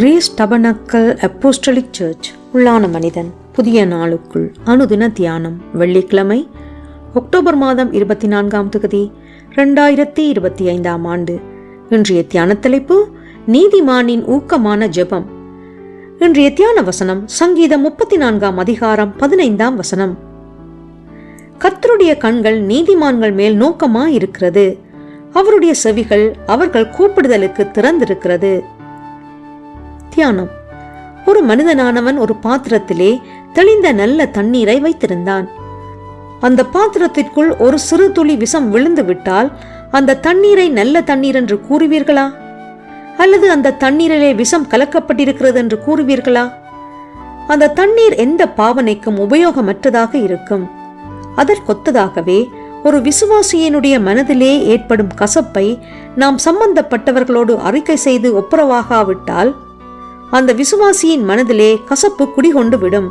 Grace tabernacle apostolic search உள்ளான மனிதன் புதிய நாளுக்குள் அனுதின தியானம் வெள்ளிக்கிழமை அக்டோபர் மாதம் இருபத்தி நான்காம் தொகுதி ரெண்டாயிரத்தி இருபத்தி ஐந்தாம் ஆண்டு. இன்றைய தியான தலைப்பு நீதிமானின் ஊக்கமான ஜெபம். இன்றைய தியான வசனம் சங்கீதம் முப்பத்தி நான்காம் அதிகாரம் பதினைந்தாம் வசனம். கத்தருடைய கண்கள் நீதிமான்கள் மேல் நோக்கமா இருக்கிறது அவருடைய செவிகள் அவர்கள் கூப்பிடுதலுக்கு திறந்திருக்கிறது. தியானம். ஒரு மனிதனானவன் ஒரு பாத்திரத்திலே தெளிந்த நல்ல தண்ணீரை வைத்திருந்தான். அந்த பாத்திரத்திற்குள் ஒரு சிறு துளி விஷம் விழுந்து விட்டால் அந்த தண்ணீரை நல்ல தண்ணீர் என்று கூறுவீர்களா? அல்லது அந்த தண்ணீரிலே விஷம் கலக்கப்பட்டிருக்கிறது என்று கூறுவீர்களா? அந்த தண்ணீர் எந்த பாவனைக்கும் உபயோகமற்றதாக இருக்கும். அதற்கொத்ததாகவே ஒரு விசுவாசியினுடைய மனதிலே ஏற்படும் கசப்பை நாம் சம்பந்தப்பட்டவர்களோடு அறிக்கை செய்து ஒப்புரவாகாவிட்டால் அந்த விசுவாசியின் மனதிலே கசப்பு குடிகொண்டு விடும்.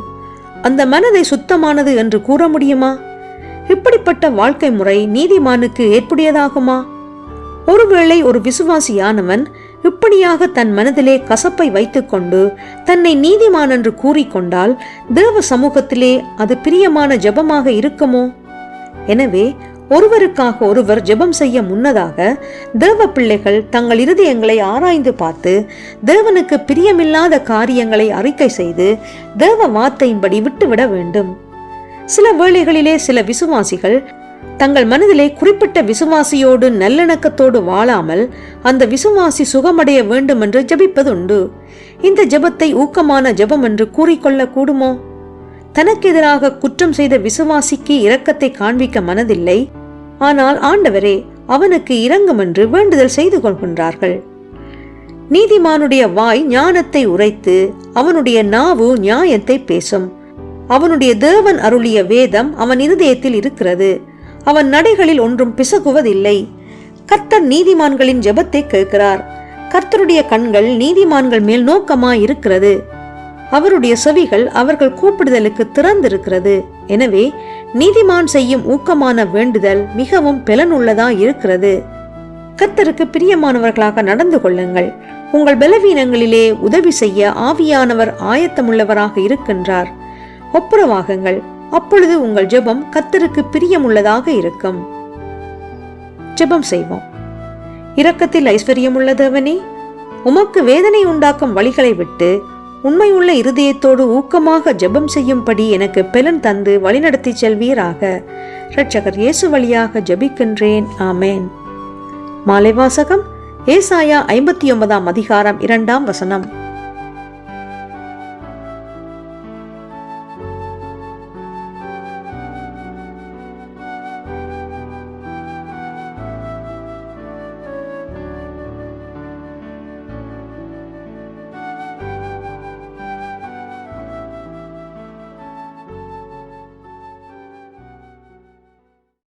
அந்த மனதை சுத்தமானது என்று கூற முடியுமா? இப்படிப்பட்ட வாழ்க்கை முறை நீதிமானுக்கு ஏற்புடையதாகுமா? ஒருவேளை ஒரு விசுவாசியானவன் இப்படியாக தன் மனதிலே கசப்பை வைத்துக்கொண்டு தன்னை நீதிமான் என்று கூறிக்கொண்டால் தேவ சமூகத்திலே அது பிரியமான ஜெபமாக இருக்குமோ? எனவே ஒருவருக்காக ஒருவர் ஜெபம் செய்ய முன்னதாக தேவ பிள்ளைகள் தங்கள் இருதயங்களை ஆராய்ந்து பார்த்து தேவனுக்கு பிரியமில்லாத காரியங்களை அறிக்கை செய்து தேவ வார்த்தையின்படி விட்டுவிட வேண்டும். சில வேளைகளிலே சில விசுவாசிகள் தங்கள் மனதிலே குறிப்பிட்ட விசுவாசியோடு நல்லிணக்கத்தோடு வாழாமல் அந்த விசுவாசி சுகமடைய வேண்டும் என்று ஜெபிப்பதுண்டு. இந்த ஜெபத்தை ஊக்கமான ஜெபம் என்று கூறிக்கொள்ள கூடுமோ? தனக்கு எதிராக குற்றம் செய்த விசுவாசிக்கு இரக்கத்தை காண்பிக்க மனதில்லை. ஆனால் ஆண்டவரே அவனுக்கு இரங்கும் என்று வேண்டுதல் செய்து கொள்கின்றார்கள். நீதிமானுடைய வாய் ஞானத்தை உரைத்து அவனுடைய நாவு நியாயத்தை பேசும். அவனுடைய தேவன் அருளிய வேதம் அவன் இருதயத்தில் இருக்கிறது. அவன் நடைகளில் ஒன்றும் பிசகுவதில்லை. கர்த்தர் நீதிமான்களின் ஜெபத்தை கேட்கிறார். கர்த்தருடைய கண்கள் நீதிமான்கள் மேல் நோக்கமாய் இருக்கிறது அவருடைய செவிகள் அவர்கள் கூப்பிடுதலுக்கு திறந்திருக்கிறது. எனவே நீதிமான் செய்யும் ஊக்கமான வேண்டுதல் மிகவும் பலனுள்ளதா இருக்கிறது. கத்தருக்கு பிரியமானவர்களாக நடந்து கொள்ளுங்கள். உங்கள் பலவீனங்களிலே உதவி செய்ய ஆவியானவர் ஆயத்தமுள்ளவராக இருக்கின்றார். ஒப்புரவாகுங்கள். அப்பொழுது உங்கள் ஜெபம் கத்தருக்கு பிரியமுள்ளதாக இருக்கும். ஜெபம் செய்வோம். இரக்கத்தில் ஐஸ்வர்யமுள்ள தேவனே உமக்கு வேதனை உண்டாக்கும் வழிகளை விட்டு உண்மையுள்ள இருதயத்தோடு ஊக்கமாக ஜெபம் செய்யும்படி எனக்கு பெலன் தந்து வழிநடத்தி செல்வீராக. இரட்சகர் இயேசு வழியாக ஜெபிக்கின்றேன். ஆமேன். மாலை வாசகம் ஏசாயா ஐம்பத்தி ஒன்பதாம் அதிகாரம் இரண்டாம் வசனம்.